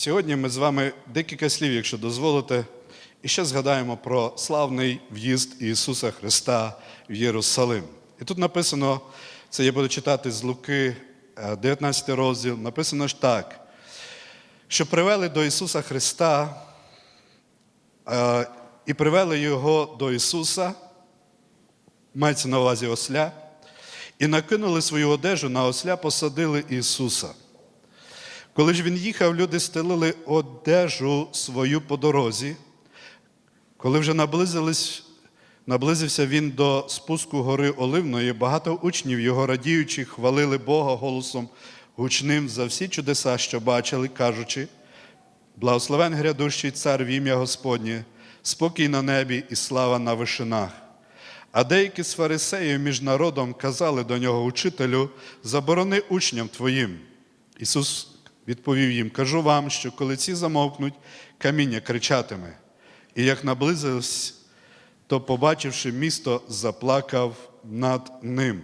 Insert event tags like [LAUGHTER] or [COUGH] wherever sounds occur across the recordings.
Сьогодні ми з вами декілька слів, якщо дозволите, і ще згадаємо про славний в'їзд Ісуса Христа в Єрусалим. І тут написано, це я буду читати з Луки, е, 19 розділ, написано ж так, що привели до Ісуса Христа е, і привели Його до Ісуса, мається на увазі осля, і накинули свою одежу на осля, посадили Ісуса. Коли ж він їхав, люди стелили одежу свою по дорозі. Коли вже наблизився він до спуску гори Оливної, багато учнів його радіючи, хвалили Бога голосом гучним за всі чудеса, що бачили, кажучи: Благословен грядущий цар в ім'я Господнє, спокій на небі і слава на вишинах. А деякі з фарисеїв між народом казали до нього, учителю, заборони учням твоїм. Ісус відповів їм: Кажу вам, що коли ці замовкнуть, каміння кричатиме. І як наблизився, то, побачивши місто, заплакав над ним.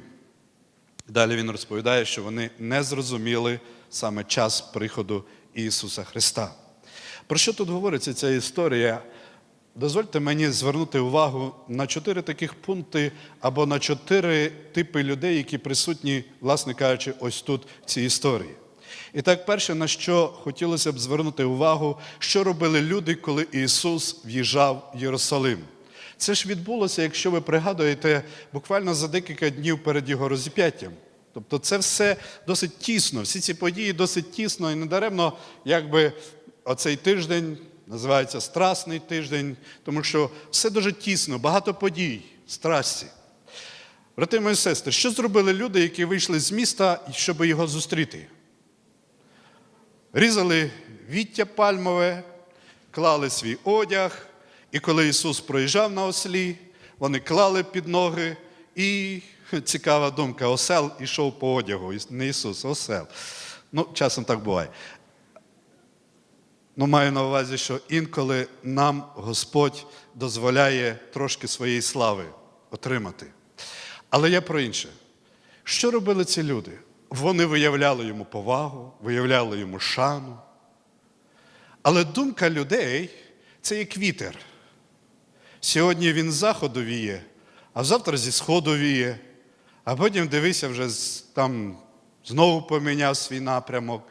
Далі він розповідає, що вони не зрозуміли саме час приходу Ісуса Христа. Про що тут говориться ця історія? Дозвольте мені звернути увагу на чотири таких пункти або на чотири типи людей, які присутні, власне кажучи, ось тут в цій історії. І так, перше, на що хотілося б звернути увагу, що робили люди, коли Ісус в'їжджав в Єрусалим. Це ж відбулося, якщо ви пригадуєте, буквально за декілька днів перед його розіп'яттям. Тобто це все досить тісно, всі ці події досить тісно і недаремно, якби оцей тиждень називається Страсний тиждень, тому що все дуже тісно, багато подій, страсті. Брати мої сестри, що зробили люди, які вийшли з міста, щоб його зустріти? Різали віття пальмове, клали свій одяг, і коли Ісус проїжджав на ослі, вони клали під ноги, і [LAUGHS] цікава думка, осел ішов по одягу, не Ісус, осел. Ну, часом так буває. Ну, маю на увазі, що інколи нам Господь дозволяє трошки своєї слави отримати. Але я про інше. Що робили ці люди? Вони виявляли йому повагу, виявляли йому шану. Але думка людей це як вітер. Сьогодні він з заходу віє, а завтра зі сходу віє, а потім дивися, вже там знову поміняв свій напрямок.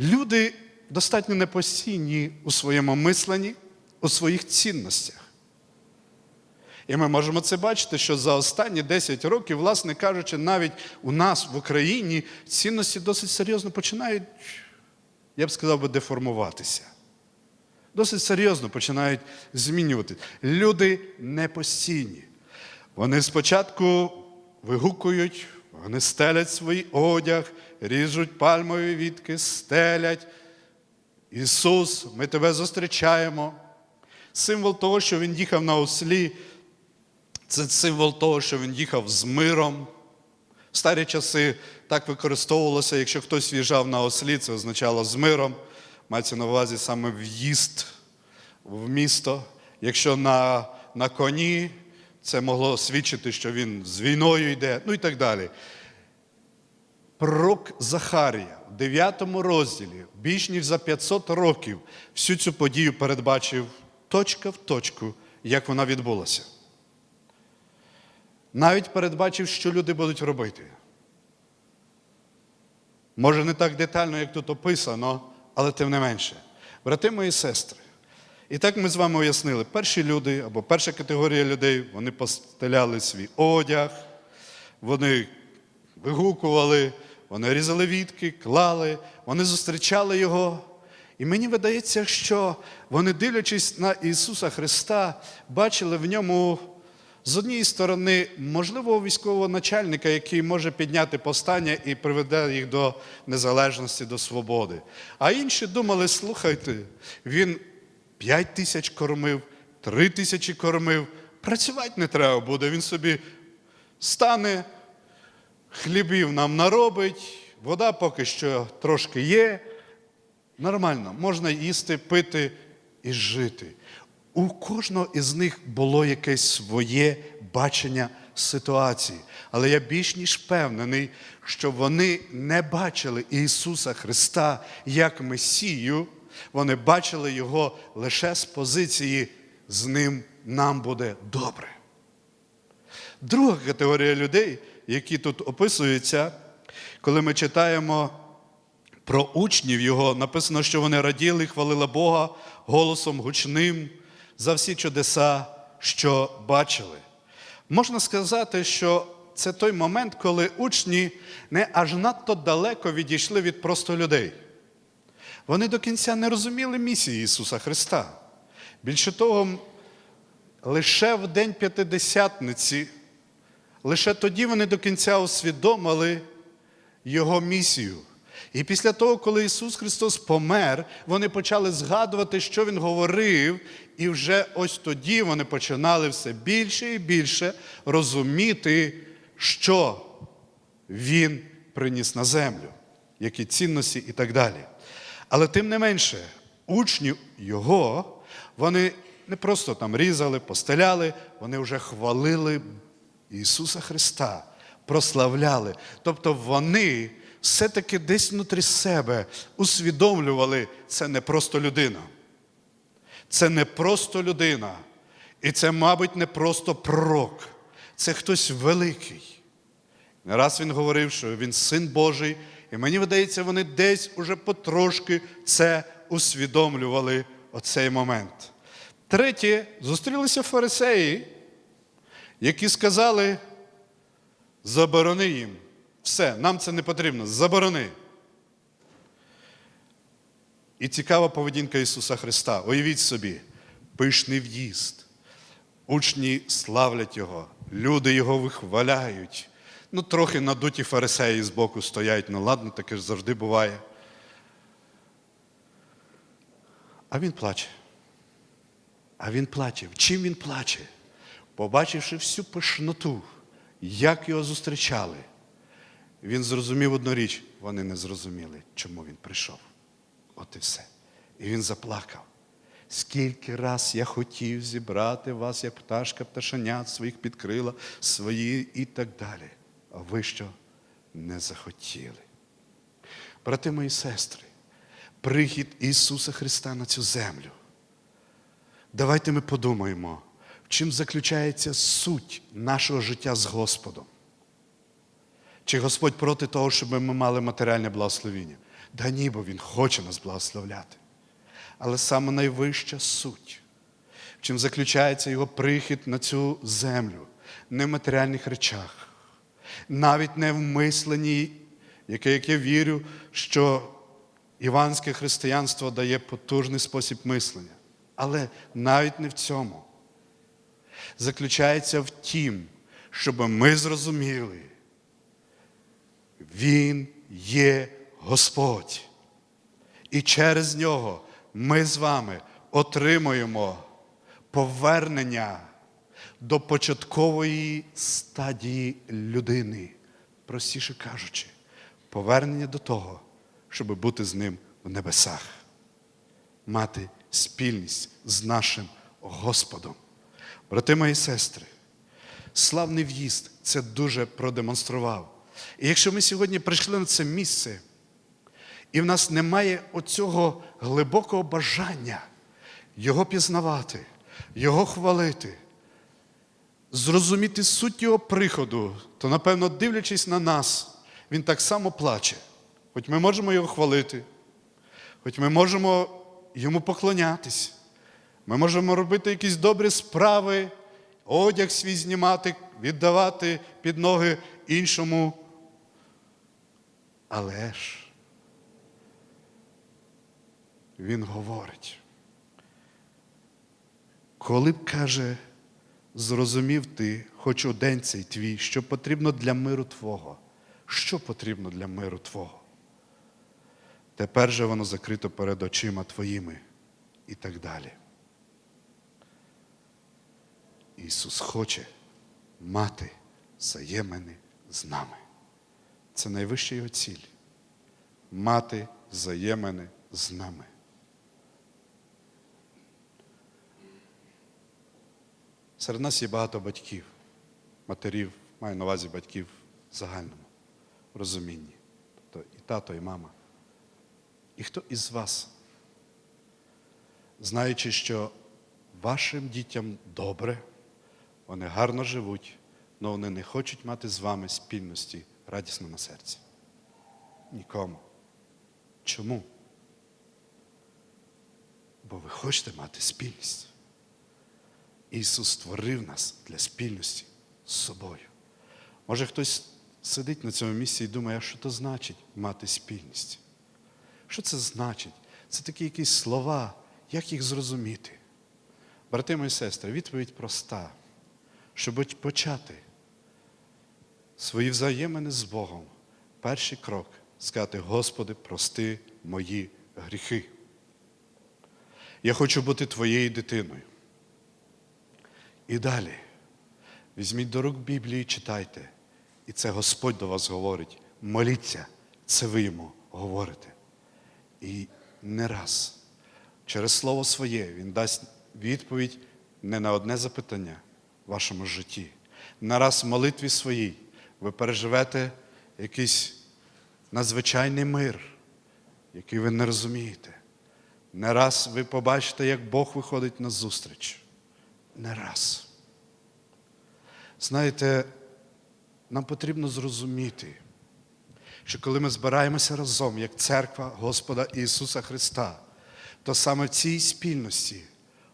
Люди достатньо непостійні у своєму мисленні, у своїх цінностях. І ми можемо це бачити, що за останні 10 років, власне кажучи, навіть у нас в Україні цінності досить серйозно починають, я б сказав би, деформуватися. Досить серйозно починають змінювати. Люди непостійні. Вони спочатку вигукують, вони стелять свій одяг, ріжуть пальмові вітки, стелять. Ісус, ми тебе зустрічаємо. Символ того, що Він їхав на ослі, це символ того, що він їхав з миром. В старі часи так використовувалося, якщо хтось в'їжджав на ослі, це означало з миром. Мається на увазі саме в'їзд в місто. Якщо на, на коні, це могло свідчити, що він з війною йде, ну і так далі. Пророк Захарія в 9 розділі, більш ніж за 500 років, всю цю подію передбачив точка в точку, як вона відбулася. Навіть передбачив, що люди будуть робити. Може, не так детально, як тут описано, але тим не менше. Брати мої сестри, і так ми з вами уяснили, перші люди або перша категорія людей, вони постеляли свій одяг, вони вигукували, вони різали вітки, клали, вони зустрічали його. І мені видається, що вони, дивлячись на Ісуса Христа, бачили в ньому з однієї сторони, можливо, військового начальника, який може підняти повстання і приведе їх до незалежності, до свободи. А інші думали: слухайте, він 5 тисяч кормив, 3 тисячі кормив, працювати не треба буде. Він собі стане, хлібів нам наробить, вода поки що трошки є. Нормально, можна їсти, пити і жити. У кожного із них було якесь своє бачення ситуації. Але я більш ніж впевнений, що вони не бачили Ісуса Христа як Месію, вони бачили його лише з позиції з ним нам буде добре. Друга категорія людей, які тут описуються, коли ми читаємо про учнів його, написано, що вони раділи хвалили Бога голосом гучним за всі чудеса, що бачили. Можна сказати, що це той момент, коли учні не аж надто далеко відійшли від просто людей. Вони до кінця не розуміли місії Ісуса Христа. Більше того, лише в день П'ятидесятниці, лише тоді вони до кінця усвідомили Його місію. І після того, коли Ісус Христос помер, вони почали згадувати, що Він говорив, і вже ось тоді вони починали все більше і більше розуміти, що Він приніс на землю, які цінності і так далі. Але тим не менше, учні Його, вони не просто там різали, постеляли, вони вже хвалили Ісуса Христа, прославляли. Тобто вони все-таки десь внутрі себе усвідомлювали, це не просто людина. Це не просто людина. І це, мабуть, не просто пророк. Це хтось великий. Не раз він говорив, що він син Божий, і мені видається, вони десь уже потрошки це усвідомлювали оцей момент. Третє, зустрілися фарисеї, які сказали: заборони їм. Все, нам це не потрібно, заборони. І цікава поведінка Ісуса Христа. Уявіть собі, пишний в'їзд. Учні славлять Його, люди Його вихваляють. Ну, трохи надуті фарисеї з боку стоять, ну ладно, таке ж завжди буває. А він плаче. А він плаче. Чим він плаче? Побачивши всю пишноту, як його зустрічали, він зрозумів одну річ, вони не зрозуміли, чому він прийшов. От і все. І він заплакав. Скільки раз я хотів зібрати вас, як пташка пташенят своїх підкрила, свої і так далі. А ви що не захотіли? Брати мої сестри, прихід Ісуса Христа на цю землю. Давайте ми подумаємо, в чим заключається суть нашого життя з Господом. Чи Господь проти того, щоб ми мали матеріальне благословіння? Да ні, бо Він хоче нас благословляти. Але саме найвища суть, в чим заключається його прихід на цю землю, не в матеріальних речах, навіть не в мисленні, яке як я вірю, що іванське християнство дає потужний спосіб мислення. Але навіть не в цьому. Заключається в тім, щоб ми зрозуміли, Він є Господь. І через нього ми з вами отримуємо повернення до початкової стадії людини, простіше кажучи, повернення до того, щоб бути з ним в небесах, мати спільність з нашим Господом. Брати мої сестри, славний в'їзд це дуже продемонстрував. І якщо ми сьогодні прийшли на це місце, і в нас немає оцього глибокого бажання Його пізнавати, Його хвалити, зрозуміти суть Його приходу, то, напевно, дивлячись на нас, Він так само плаче. Хоч ми можемо Його хвалити, хоч ми можемо Йому поклонятись, ми можемо робити якісь добрі справи, одяг свій знімати, віддавати під ноги іншому. Але ж він говорить. Коли б каже, зрозумів ти, хоч у цей твій, що потрібно для миру Твого. Що потрібно для миру Твого? Тепер же воно закрито перед очима твоїми і так далі. Ісус хоче мати взаємини з нами. Це найвища його ціль мати взаємини з нами. Серед нас є багато батьків, матерів, маю на увазі батьків в загальному розумінні. Тобто і тато, і мама. І хто із вас знаючи, що вашим дітям добре, вони гарно живуть, але вони не хочуть мати з вами спільності радісно на серці. Нікому. Чому? Бо ви хочете мати спільність. Ісус створив нас для спільності з собою. Може, хтось сидить на цьому місці і думає, а що це значить мати спільність? Що це значить? Це такі якісь слова, як їх зрозуміти? Брати мої сестри, відповідь проста. Щоб почати свої взаємини з Богом, перший крок сказати, Господи, прости мої гріхи. Я хочу бути твоєю дитиною. І далі візьміть до рук Біблії, читайте. І це Господь до вас говорить. Моліться, це ви йому говорите. І не раз через Слово своє Він дасть відповідь не на одне запитання в вашому житті. Не раз в молитві своїй ви переживете якийсь надзвичайний мир, який ви не розумієте. Не раз ви побачите, як Бог виходить на зустріч. Не раз. Знаєте, нам потрібно зрозуміти, що коли ми збираємося разом, як церква Господа Ісуса Христа, то саме в цій спільності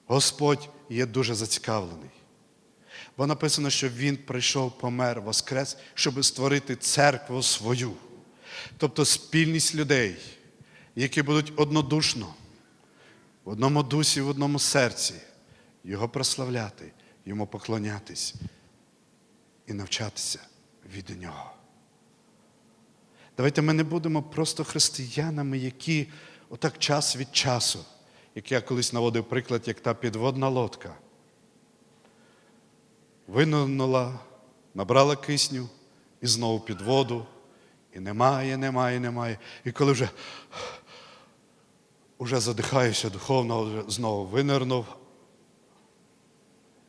Господь є дуже зацікавлений. Бо написано, що Він прийшов, помер, воскрес, щоб створити церкву свою. Тобто спільність людей, які будуть однодушно, в одному дусі, в одному серці, Його прославляти, Йому поклонятись і навчатися від Нього. Давайте ми не будемо просто християнами, які отак час від часу, як я колись наводив приклад, як та підводна лодка. Винирнула, набрала кисню і знову під воду. І немає, немає, немає. І коли вже, вже задихаюся духовно, знову винирнув,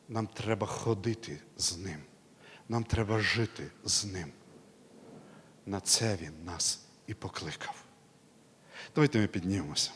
нам треба ходити з ним. Нам треба жити з ним. На це він нас і покликав. Давайте ми піднімемося.